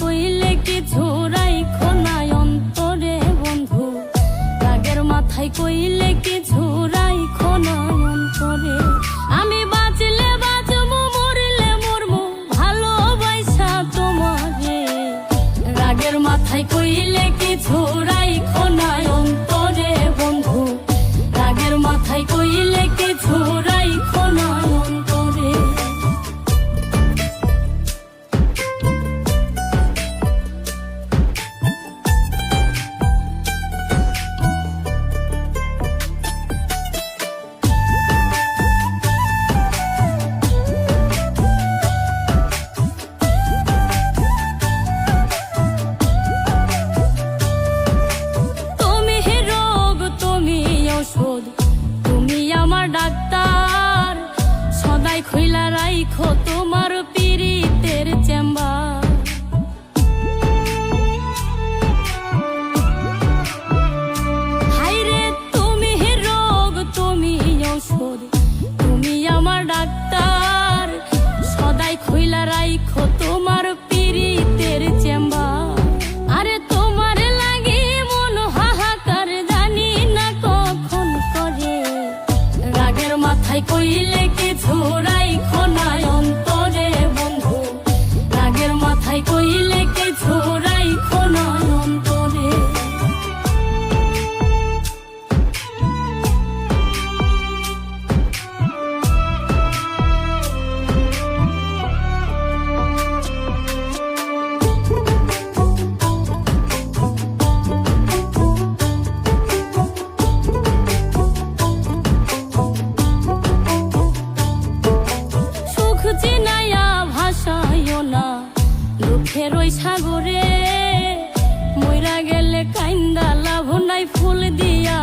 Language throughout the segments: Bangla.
কইলে কি ঝোরাই খোনায় অন্তরে বন্ধু? রাগের মাথায় কইলে কি ঝোরাই খোনায় অন্তরে? আমি বাঁচলে বাঁচবো, মরলে মরবো, ভালোবাসা তোমারে। রাগের মাথায় কইলে কি ঝোরাই খোনায় অন্তরে বন্ধু? রাগের মাথায় কইলে কি ঝোরাই খইলা রাইখো তোমার পিরিতের চেম্বার। না দুঃখের ওই সাগরে মইরা গেলে কাইন্দা লাভ নাই ফুল দিয়া।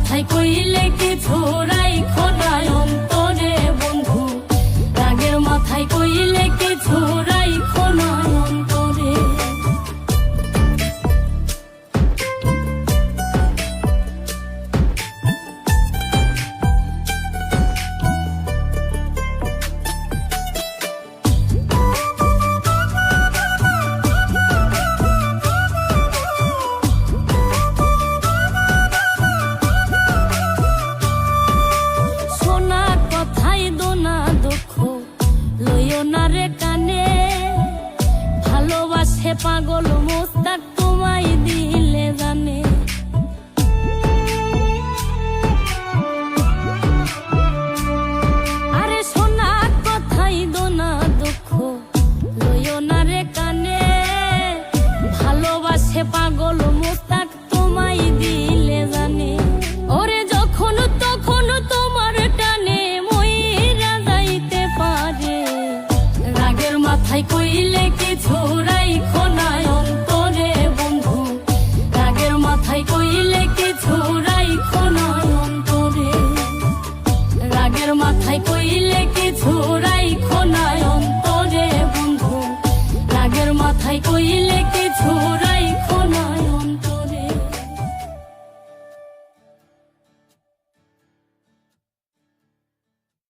মাথায় কইলে কি রাইখো খোদায় অন্তরে বন্ধু? রাগের মাথায় কইলে কি রাইখো ভালোবাসে পাগল মোস্তাক তোমায় দিলে জানে। আরে সোনা, কথাই দোনা দুঃখ, লইও না রে কানে। ভালোবাসে পাগল মোস্তাক মাথায় কইলে কিছু রাইখো খোনায় অন্তরে বন্ধু। রাগের মাথায় কইলে কিছু